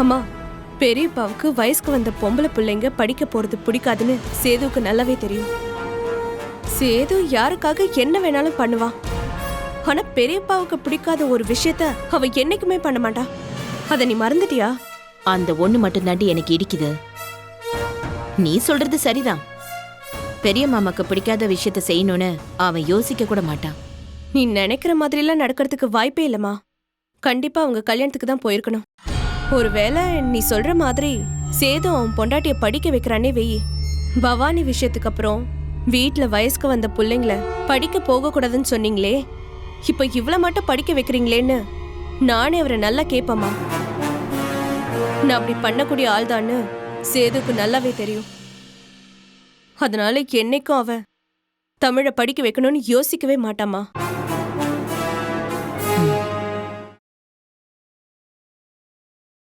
அம்மா பெரியப்பாவுக்கு வயசுக்கு வந்த பொம்பளை பிள்ளைங்க படிக்க போறது பிடிக்காதுன்னு சேதுவுக்கு நல்லாவே தெரியும். சேது யாருக்காக என்ன வேணாலும் பண்ணுவான் ஆனா பெரியப்பாவுக்கு பிடிக்காத ஒரு விஷயத்த அவ என்னைக்குமே பண்ண மாட்டா. அத நீ மறந்துட்டியா? அந்த ஒண்ணு மட்டும் தாண்டி எனக்கு இடிக்குது. நீ சொல்றது சரிதான். பெரிய மாமாக்கு பிடிக்காத விஷயத்த செய்யணும்னு அவன் யோசிக்க கூட மாட்டான். நீ நினைக்கிற மாதிரிலாம் நடக்கிறதுக்கு வாய்ப்பே இல்லம்மா. கண்டிப்பா அவங்க கல்யாணத்துக்கு தான் போயிருக்கணும். ஒருவேளை நீ சொல்ற மாதிரி சேது அவன் பொண்டாட்டிய படிக்க வைக்கிறானே வெயி. பவானி விஷயத்துக்கு அப்புறம் வீட்டில் வயசுக்கு வந்த பிள்ளைங்கள படிக்க போகக்கூடாதுன்னு சொன்னீங்களே. இப்போ இவ்வளோ மட்டும் படிக்க வைக்கிறீங்களேன்னு நானே அவரை நல்லா கேட்பேம்மா. நான் அப்படி பண்ணக்கூடிய ஆள்தான்னு சேதுக்கு நல்லாவே தெரியும். அதனால என்னைக்கும் அவன் தமிழை படிக்க வைக்கணும்னு யோசிக்கவே மாட்டாமா